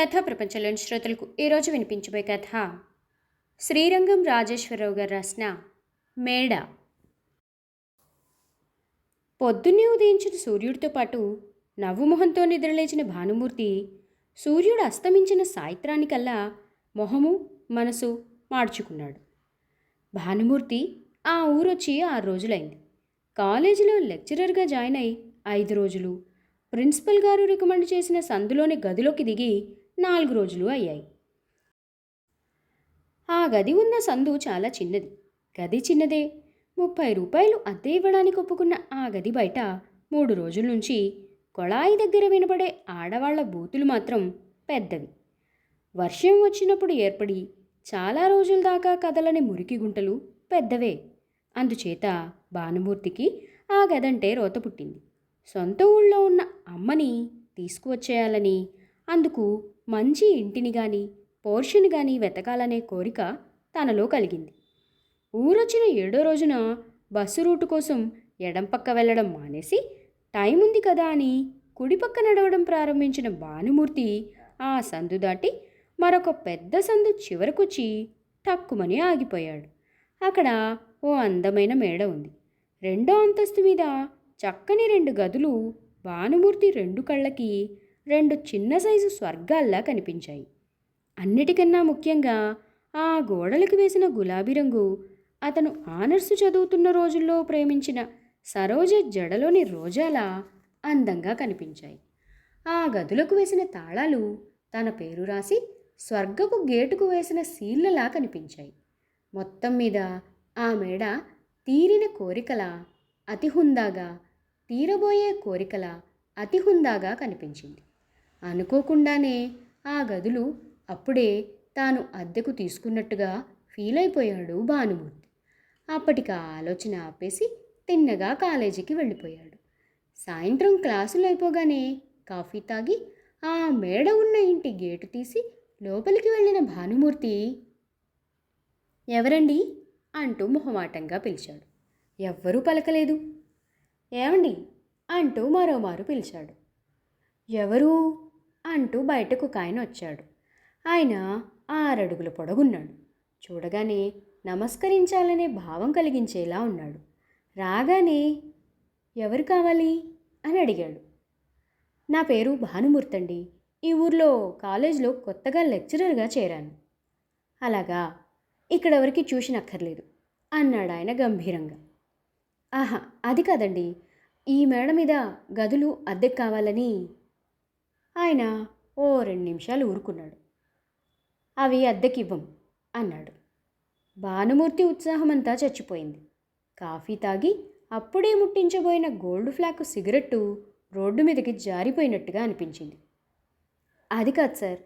కథా ప్రపంచంలోని శ్రోతలకు ఈరోజు వినిపించబోయే కథ శ్రీరంగం రాజేశ్వరరావు గారు రాసిన మేడ. పొద్దున్నే ఉదయించిన సూర్యుడితో పాటు నవ్వుమొహంతో నిద్రలేచిన భానుమూర్తి సూర్యుడు అస్తమించిన సాయంత్రానికల్లా మొహము మనసు మార్చుకున్నాడు. భానుమూర్తి ఆ ఊరొచ్చి ఆరు రోజులైంది. కాలేజీలో లెక్చరర్గా జాయిన్ అయి ఐదు రోజులు ప్రిన్సిపల్ గారు రికమెండ్ చేసిన సందులోని గదిలోకి దిగి నాలుగు రోజులు అయ్యాయి. ఆ గది ఉన్న సందు చాలా చిన్నది. గది చిన్నదే. ముప్పై రూపాయలు అద్దె ఇవ్వడానికి ఒప్పుకున్న ఆ గది బయట మూడు రోజుల నుంచి కొళాయి దగ్గర వినబడే ఆడవాళ్ళ బూతులు మాత్రం పెద్దవి. వర్షం వచ్చినప్పుడు ఏర్పడి చాలా రోజుల దాకా కదలని మురికి గుంటలు పెద్దవే. అందుచేత భానుమూర్తికి ఆ గదంటే రోత పుట్టింది. సొంత ఊళ్ళో ఉన్న అమ్మని తీసుకువచ్చేయాలని అందుకు మంచి ఇంటిని గాని పోర్షన్ గాని వెతకాలనే కోరిక తనలో కలిగింది. ఊరొచ్చిన ఏడో రోజున బస్సు రూటు కోసం ఎడం పక్క వెళ్ళడం మానేసి టైం ఉంది కదా అని కుడి పక్క నడవడం ప్రారంభించిన భానుమూర్తి ఆ సందు దాటి మరొక పెద్ద సందు చివరకొచ్చి టక్కుమని ఆగిపోయాడు. అక్కడ ఓ అందమైన మేడ ఉంది. రెండో అంతస్తు మీద చక్కని రెండు గదులు భానుమూర్తి రెండు కళ్ళకి రెండు చిన్న సైజు స్వర్గాల్లా కనిపించాయి. అన్నిటికన్నా ముఖ్యంగా ఆ గోడలకు వేసిన గులాబీ రంగు అతను ఆనర్స్ చదువుతున్న రోజుల్లో ప్రేమించిన సరోజ జడలోని రోజాలా అందంగా కనిపించాయి. ఆ గదులకు వేసిన తాళాలు తన పేరు రాసి స్వర్గపు గేటుకు వేసిన సీళ్ళలా కనిపించాయి. మొత్తం మీద ఆ మేడ తీరిన కోరికల అతి హుందాగా తీరబోయే కోరికల అతి హుందాగా కనిపించింది. అనుకోకుండానే ఆ గదులు అప్పుడే తాను అద్దెకు తీసుకున్నట్టుగా ఫీల్ అయిపోయాడు భానుమూర్తి. అప్పటికి ఆలోచన ఆపేసి తిన్నగా కాలేజీకి వెళ్ళిపోయాడు. సాయంత్రం క్లాసులు అయిపోగానే కాఫీ తాగి ఆ మేడ ఉన్న ఇంటి గేటు తీసి లోపలికి వెళ్ళిన భానుమూర్తి ఎవరండి? అంటూ మొహమాటంగా పిలిచాడు. ఎవ్వరూ పలకలేదు. ఏమండి? అంటూ మరోమారు పిలిచాడు. ఎవరు? అంటూ బయటకు ఒక ఆయన వచ్చాడు. ఆయన ఆరడుగుల పొడగున్నాడు. చూడగానే నమస్కరించాలనే భావం కలిగించేలా ఉన్నాడు. రాగానే ఎవరు కావాలి? అని అడిగాడు. నా పేరు భానుమూర్తి అండి. ఈ ఊర్లో కాలేజ్లో కొత్తగా లెక్చరర్గా చేరాను. అలాగా? ఇక్కడెవరికి చూసినక్కర్లేదు అన్నాడు ఆయన గంభీరంగా. ఆహా అది కాదండి. ఈ మేడ మీద గదులు అద్దెకు కావాలని ఆయన ఓ రెండు నిమిషాలు ఊరుకున్నాడు. అవి అద్దెకివ్వం అన్నాడు. భానుమూర్తి ఉత్సాహమంతా చచ్చిపోయింది. కాఫీ తాగి అప్పుడే ముట్టించబోయిన గోల్డ్ ఫ్లాక్ సిగరెట్టు రోడ్డు మీదకి జారిపోయినట్టుగా అనిపించింది. అది కాదు సార్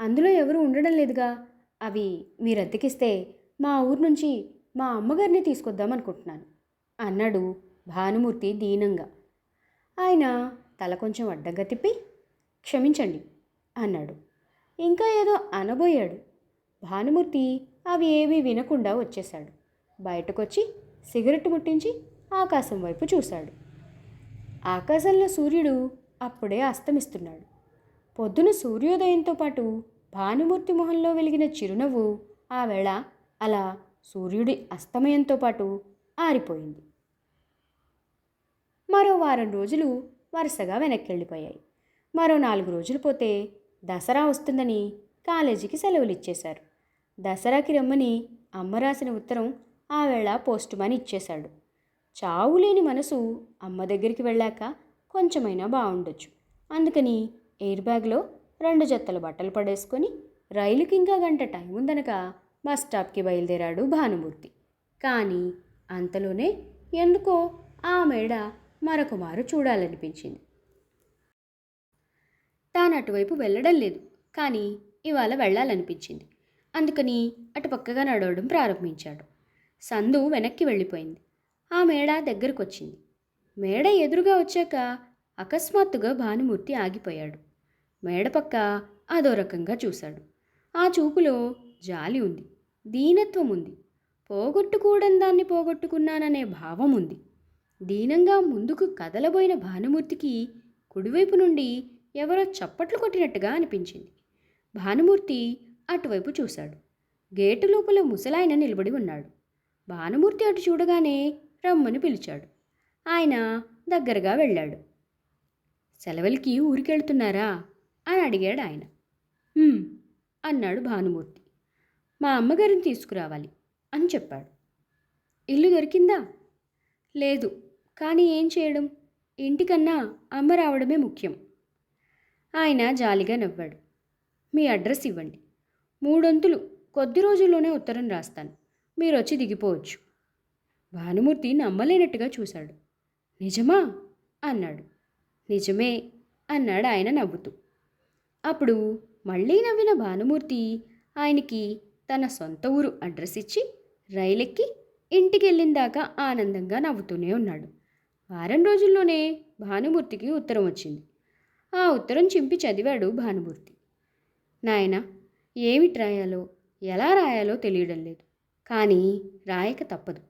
అందులో ఎవరు ఉండడం లేదుగా. అవి మీరు అద్దెకిస్తే మా ఊరు నుంచి మా అమ్మగారిని తీసుకొద్దాం అనుకుంటున్నాను అన్నాడు భానుమూర్తి దీనంగా. ఆయన తల కొంచెం అడ్డంగా తిప్పి క్షమించండి అన్నాడు. ఇంకా ఏదో అనబోయాడు. భానుమూర్తి అవి ఏమీ వినకుండా వచ్చేశాడు. బయటకొచ్చి సిగరెట్ ముట్టించి ఆకాశం వైపు చూశాడు. ఆకాశంలో సూర్యుడు అప్పుడే అస్తమిస్తున్నాడు. పొద్దున సూర్యోదయంతో పాటు భానుమూర్తి మొహంలో వెలిగిన చిరునవ్వు ఆ వేళ అలా సూర్యుడి అస్తమయంతో పాటు ఆరిపోయింది. మరో వారం రోజులు వరుసగా వెనక్కి వెళ్ళిపోయాయి. మరో నాలుగు రోజులు పోతే దసరా వస్తుందని కాలేజీకి సెలవులు ఇచ్చేశారు దసరాకి రమ్మని అమ్మ రాసిన ఉత్తరం ఆవేళ పోస్ట్ మ్యాన్ ఇచ్చేశాడు. చావు లేని మనసు అమ్మ దగ్గరికి వెళ్ళాక కొంచెమైనా బాగుండొచ్చు అందుకని ఎయిర్ బ్యాగ్లో రెండు జత్తల బట్టలు పడేసుకొని రైలుకి ఇంకా గంట టైం ఉందనక బస్ స్టాప్కి బయలుదేరాడు భానుమూర్తి. కానీ అంతలోనే ఎందుకో ఆ మేడ మరొక మారు చూడాలనిపించింది. తాను అటువైపు వెళ్ళడం లేదు. కానీ ఇవాళ వెళ్ళాలనిపించింది. అందుకని అటుపక్కగా నడవడం ప్రారంభించాడు. సందు వెనక్కి వెళ్ళిపోయింది. ఆ మేడ దగ్గరకు వచ్చింది మేడ ఎదురుగా వచ్చాక అకస్మాత్తుగా భానుమూర్తి ఆగిపోయాడు. మేడ పక్క అదో రకంగా చూశాడు. ఆ చూపులో జాలి ఉంది. దీనత్వం ఉంది. పోగొట్టుకోవడం దాన్ని పోగొట్టుకున్నాననే భావం ఉంది. దీనంగా ముందుకు కదలబోయిన భానుమూర్తికి కుడివైపు నుండి ఎవరో చప్పట్లు కొట్టినట్టుగా అనిపించింది. భానుమూర్తి అటువైపు చూశాడు. గేటు లోపల ముసలాయన నిలబడి ఉన్నాడు. భానుమూర్తి అటు చూడగానే రమ్మని పిలిచాడు. ఆయన దగ్గరగా వెళ్ళాడు. సెలవులకి ఊరికెళ్తున్నారా? అని అడిగాడు ఆయన. అన్నాడు భానుమూర్తి. మా అమ్మగారిని తీసుకురావాలి అని చెప్పాడు. ఇల్లు దొరికిందా? లేదు. కానీ ఏం చేయడం? ఇంటికన్నా అమ్మ రావడమే ముఖ్యం. ఆయన జాలిగా నవ్వాడు. మీ అడ్రస్ ఇవ్వండి. మూడొంతులు కొద్ది రోజుల్లోనే ఉత్తరం రాస్తాను. మీరు వచ్చి దిగిపోవచ్చు. భానుమూర్తి నమ్మలేనట్టుగా చూశాడు. నిజమా? అన్నాడు. నిజమే అన్నాడు ఆయన నవ్వుతూ. అప్పుడు మళ్ళీ నవ్విన భానుమూర్తి ఆయనకి తన సొంత ఊరు అడ్రస్ ఇచ్చి రైలెక్కి ఇంటికి వెళ్ళిన దాకా ఆనందంగా నవ్వుతూనే ఉన్నాడు. వారం రోజుల్లోనే భానుమూర్తికి ఉత్తరం వచ్చింది. ఆ ఉత్తరం చింపి చదివాడు భానుమూర్తి. నాయన ఏమిటి రాయాలో ఎలా రాయాలో తెలియడం లేదు. కానీ రాయక తప్పదు.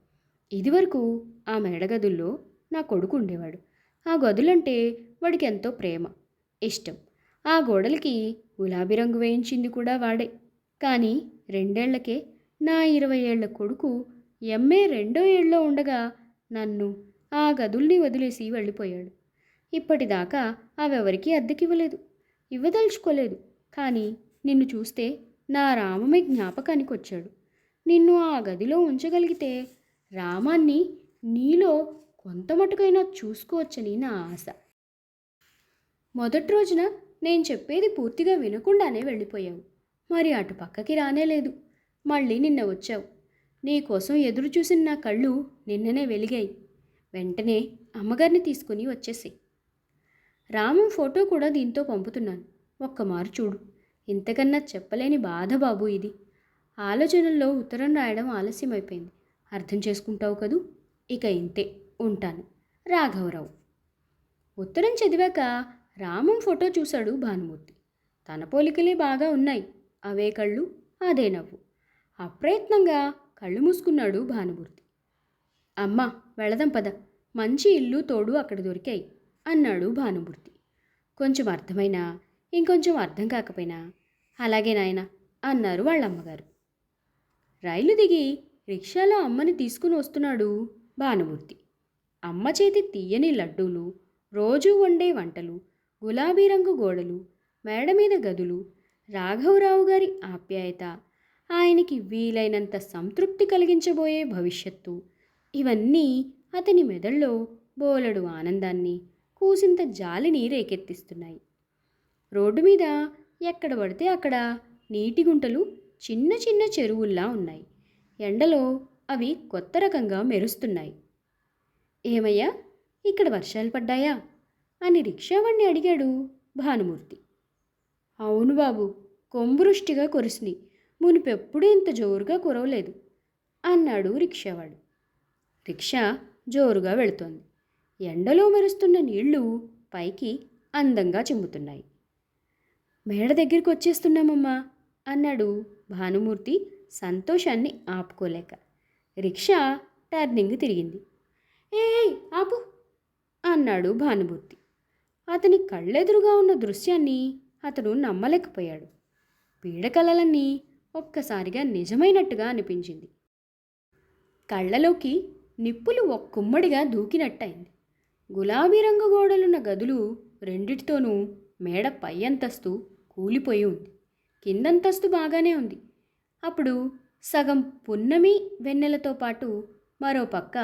ఇదివరకు ఆ మెడగదుల్లో నా కొడుకు ఉండేవాడు. ఆ గదులంటే వాడికి ఎంతో ప్రేమ ఇష్టం. ఆ గోడలకి గులాబీ రంగు వేయించింది కూడా వాడే. కానీ రెండేళ్ళకే నా ఇరవై ఏళ్ళ కొడుకు ఎంఏ రెండో ఏళ్ళలో ఉండగా నన్ను ఆ గదుల్ని వదిలేసి వెళ్ళిపోయాడు. ఇప్పటిదాకా అవెవరికీ అద్దెకివ్వలేదు. ఇవ్వదలుచుకోలేదు. కానీ నిన్ను చూస్తే నా రామమే జ్ఞాపకానికి వచ్చాడు నిన్ను ఆ గదిలో ఉంచగలిగితే రామాన్ని నీలో కొంత మటుకైనా చూసుకోవచ్చని నా ఆశ. మొదటి రోజున నేను చెప్పేది పూర్తిగా వినకుండానే వెళ్ళిపోయావు. మరి అటు పక్కకి రానే లేదు. మళ్ళీ నిన్న వచ్చావు. నీకోసం ఎదురు చూసిన నా కళ్ళు నిన్ననే వెలిగాయి. వెంటనే అమ్మగారిని తీసుకుని వచ్చేసి రామం ఫోటో కూడా దీంతో పంపుతున్నాను ఒక్క మారు చూడు. ఇంతకన్నా చెప్పలేని బాధ బాబు ఇది. ఆలోచనల్లో ఉత్తరం రాయడం ఆలస్యమైపోయింది. అర్థం చేసుకుంటావు కదూ? ఇక ఇంతే. ఉంటాను. రాఘవరావు. ఉత్తరం చదివాక రామం ఫోటో చూశాడు భానుమూర్తి. తన పోలికలే బాగా ఉన్నాయి. అవే కళ్ళు అదే నవ్వు. అప్రయత్నంగా కళ్ళు మూసుకున్నాడు భానుమూర్తి. అమ్మ వెళదాం పద. మంచి ఇల్లు తోడు అక్కడ దొరికాయి. అన్నాడు భానుమూర్తి. కొంచెం అర్థమైనా ఇంకొంచెం అర్థం కాకపోయినా అలాగే నాయన అన్నారు వాళ్ళ అమ్మగారు రైలు దిగి రిక్షాలో అమ్మని తీసుకుని వస్తున్నాడు భానుమూర్తి. అమ్మ చేతి తీయని లడ్డూలు రోజూ వండే వంటలు గులాబీ రంగు గోడలు మేడ మీద గదులు రాఘవరావు గారి ఆప్యాయత ఆయనకి వీలైనంత సంతృప్తి కలిగించబోయే భవిష్యత్తు ఇవన్నీ అతని మెదడులో బోలెడు ఆనందాన్ని కూసింత జాలిని రేకెత్తిస్తున్నాయి రోడ్డు మీద ఎక్కడ పడితే అక్కడ నీటి గుంటలు చిన్న చిన్న చెరువుల్లా ఉన్నాయి. ఎండలో అవి కొత్త రకంగా మెరుస్తున్నాయి. ఏమయ్యా ఇక్కడ వర్షాలు పడ్డాయా? అని రిక్షావాణ్ణి అడిగాడు భానుమూర్తి. అవును బాబు కొంబురుష్టిగా కురిసింది మునిపెప్పుడూ ఇంత జోరుగా కురవలేదు అన్నాడు రిక్షావాడు. రిక్షా జోరుగా వెళుతోంది. ఎండలో మెరుస్తున్న నీళ్ళు పైకి అందంగా చిమ్ముతున్నాయి. మేడ దగ్గరికి వచ్చేస్తున్నామమ్మా అన్నాడు భానుమూర్తి సంతోషాన్ని ఆపుకోలేక. రిక్షా టర్నింగ్ తిరిగింది. ఏ ఆపు అన్నాడు భానుమూర్తి. అతని కళ్ళెదురుగా ఉన్న దృశ్యాన్ని అతడు నమ్మలేకపోయాడు. పీడకలలన్నీ ఒక్కసారిగా నిజమైనట్టుగా అనిపించింది. కళ్ళలోకి నిప్పులు ఒక్కుమ్మడిగా దూకినట్టయింది. గులాబీ రంగు గోడలున్న గదులు రెండిటితోనూ మేడ పై అంతస్తు కూలిపోయి ఉంది. కిందంతస్తు బాగానే ఉంది. అప్పుడు సగం పున్నమి వెన్నెలతో పాటు మరో పక్క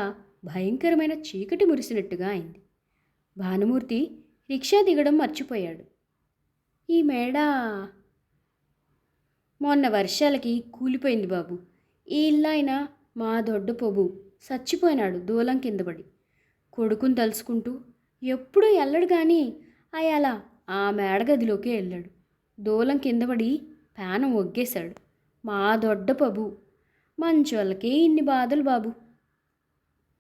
భయంకరమైన చీకటి మురిసినట్టుగా అయింది. భానుమూర్తి రిక్షా దిగడం మర్చిపోయాడు. ఈ మేడ మొన్న వర్షాలకి కూలిపోయింది బాబు. ఈ ఇల్లాయన మా దొడ్డ పొబు చచ్చిపోయినాడు దూలం కిందపడి కొడుకుని తలుచుకుంటూ ఎప్పుడూ వెళ్ళడు కానీ అయాల ఆ మేడగదిలోకి వెళ్ళాడు దూలం కింద పడి పానం ఒగ్గేశాడు. మా దొడ్డ పబు మంచోళ్ళకే ఇన్ని బాధలు బాబు.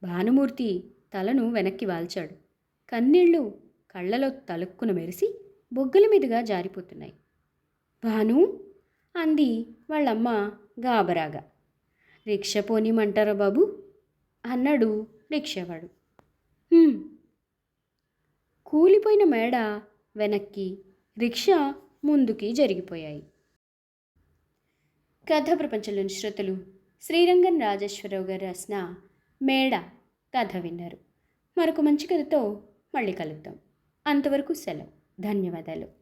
భానుమూర్తి తలను వెనక్కి వాల్చాడు. కన్నీళ్ళు కళ్ళలో తలుక్కున మెరిసి బొగ్గల మీదుగా జారిపోతున్నాయి. భాను! అంది వాళ్ళమ్మ గాబరాగా రిక్షా పోనీమంటారా బాబు? అన్నాడు రిక్షావాడు. కూలిపోయిన మేడ వెనక్కి రిక్షా ముందుకి జరిగిపోయాయి. కథ ప్రపంచంలోని శ్రోతలు శ్రీరంగం రాజేశ్వరరావు గారు రాసిన మేడ కథ విన్నారు. మరొక మంచి కథతో మళ్ళీ కలుద్దాం. అంతవరకు సెలవు. ధన్యవాదాలు.